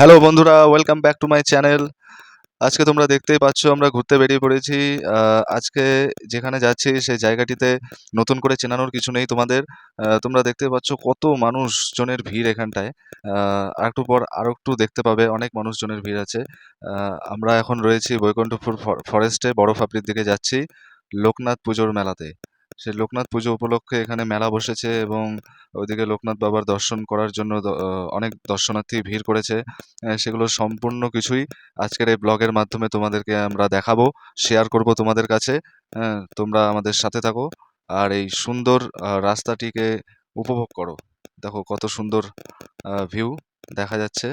Hello বন্ধুরা welcome back to my channel আজকে তোমরা দেখতেই পাচ্ছ, আমরা ঘুরতে বেরিয়ে পড়েছি। আজকে যেখানে যাচ্ছি, সেই জায়গাটিতে নতুন করে চেনানোর কিছু নেই তোমাদের। তোমরা দেখতে পাচ্ছ কত মানুষজনের ভিড় এখানটায়। আর একটু পর আরও একটু দেখতে পাবে, অনেক মানুষজনের ভিড় আছে। আমরা এখন রয়েছি বৈকুণ্ঠপুর ফরেস্টে বড় ফাপড়ির দিকে যাচ্ছি, লোকনাথ পুজোর মেলাতে। সেই লোকনাথ পুজো উপলক্ষে এখানে মেলা বসেছে এবং ওইদিকে লোকনাথ বাবার দর্শন করার জন্য অনেক দর্শনার্থী ভিড় করেছে। সেগুলো সম্পূর্ণ কিছুই আজকের এই ব্লগের মাধ্যমে তোমাদেরকে আমরা দেখাবো শেয়ার করব তোমাদের কাছে। হ্যাঁ তোমরা আমাদের সাথে থাকো আর এই সুন্দর রাস্তাটিকে উপভোগ করো। দেখো কত সুন্দর ভিউ দেখা যাচ্ছে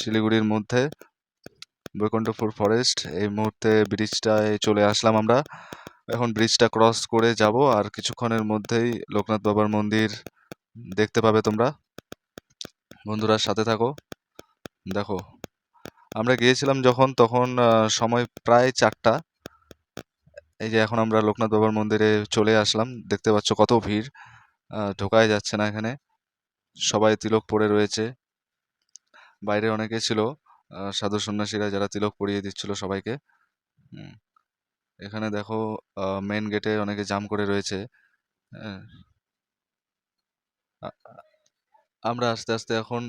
শিলিগুড়ির মধ্যে। বৈকুণ্ঠপুর ফরেস্ট এই মুহূর্তে ব্রিজটায় চলে আসলাম আমরা। এখন ব্রিজটা ক্রস করে যাব আর কিছুক্ষণের মধ্যেই লোকনাথ বাবার মন্দির দেখতে পাবে তোমরা। বন্ধুরা সাথে থাকো। দেখো, আমরা গিয়েছিলাম যখন, তখন সময় প্রায় চারটা। এই যে এখন আমরা লোকনাথ বাবার মন্দিরে চলে আসলাম। দেখতে পাচ্ছ কত ভিড়। ঢোকাই যাচ্ছে না এখানে। সবাই তিলক পরে রয়েছে। বাইরে অনেকে ছিল। সাধু সন্ন্যাসীরা যারা তিলক পরিয়ে দিচ্ছিল সবাইকে। এখানে দেখো মেন গেটে অনেকে জাম করে রয়েছে হ্যাঁ, আমরা আস্তে আস্তে এখন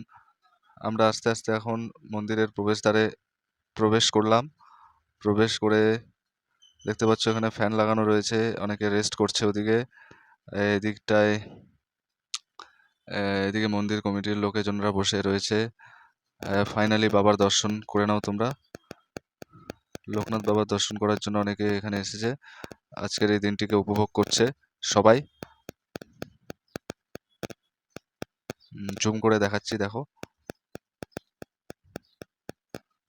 আমরা আস্তে আস্তে এখন মন্দিরের প্রবেশদ্বারে প্রবেশ করলাম। প্রবেশ করে দেখতে পাচ্ছ এখানে ফ্যান লাগানো রয়েছে অনেকে রেস্ট করছে ওদিকে। এদিকটায় এদিকে মন্দির কমিটির লোকেজনরা বসে রয়েছে। ফাইনালি বাবার দর্শন করে নাও তোমরা। লোকনাথ বাবার দর্শন করার জন্য অনেকে এখানে এসেছে। আজকের এই দিনটিকে উপভোগ করছে সবাই। জুম করে দেখাচ্ছি, দেখো।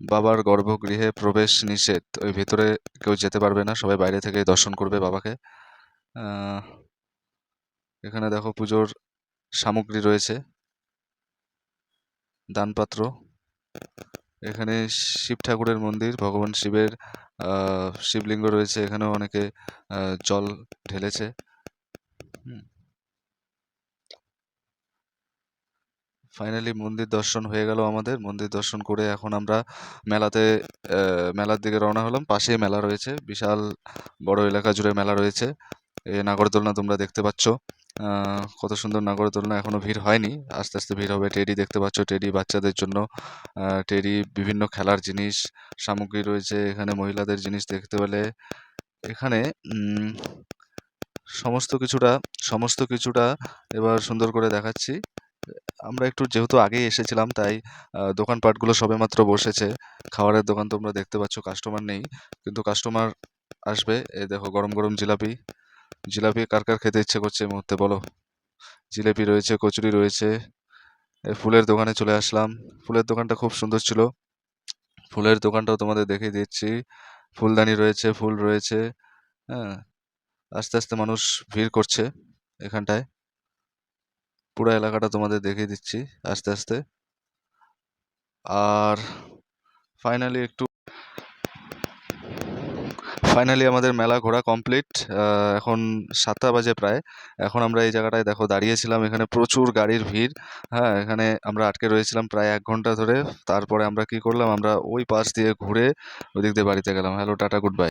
বাবার গর্ভগৃহে প্রবেশ নিষেধ। ওই ভেতরে কেউ যেতে পারবে না, সবাই বাইরে থেকে দর্শন করবে বাবাকে। এখানে দেখো পুজোর সামগ্রী রয়েছে। দানপাত্র। এখানে শিব ঠাকুরের মন্দির ভগবান শিবের আহ, শিবলিঙ্গ রয়েছে এখানেও অনেকে জল ঢেলেছে। ফাইনালি মন্দির দর্শন হয়ে গেল আমাদের। মন্দির দর্শন করে এখন আমরা মেলাতে মেলার দিকে রওনা হলাম। পাশেই মেলা রয়েছে বিশাল বড় এলাকা জুড়ে মেলা রয়েছে। এই নাগরদোলনা তোমরা দেখতে পাচ্ছ। কত সুন্দর নাগরদোলনা এখনও ভিড় হয়নি। আস্তে আস্তে ভিড় হবে। টেডি দেখতে পাচ্ছ, টেডি বাচ্চাদের জন্য। টেডি বিভিন্ন খেলার জিনিস, সামগ্রী রয়েছে এখানে মহিলাদের জিনিস দেখতে পেলে। এখানে সমস্ত কিছুটা সমস্ত কিছুটা এবার সুন্দর করে দেখাচ্ছি। আমরা একটু যেহেতু আগেই এসেছিলাম, তাই দোকানপাটগুলো সবেমাত্র বসেছে। খাবারের দোকান তোমরা দেখতে পাচ্ছ কাস্টমার নেই। কিন্তু কাস্টমার আসবে। এই দেখো, গরম গরম জিলাপি। জিলাপি কার কার খেতে ইচ্ছে করছে এই মুহূর্তে বলো? জিলাপি রয়েছে, কচুরি রয়েছে। ফুলের দোকানে চলে আসলাম। ফুলের দোকানটা খুব সুন্দর ছিল। ফুলের দোকানটাও তোমাদের দেখিয়ে দিচ্ছি। ফুলদানি রয়েছে, ফুল রয়েছে হ্যাঁ। আস্তে আস্তে মানুষ ভিড় করছে এখানটায়। পুরো এলাকাটা তোমাদের দেখিয়ে দিচ্ছি আস্তে আস্তে। আর ফাইনালি একটু ফাইনালি আমাদের মেলা ঘোরা কমপ্লিট এখন সাতটা বাজে প্রায়। এখন আমরা এই জায়গাটায় দেখো দাঁড়িয়েছিলাম, এখানে প্রচুর গাড়ির ভিড়। হ্যাঁ এখানে আমরা আটকে রয়েছিলাম প্রায় এক ঘণ্টা ধরে। তারপরে আমরা কি করলাম, আমরা ওই পাশ দিয়ে ঘুরে ওই দিক দিয়ে বাড়িতে গেলাম। Hello tata good bye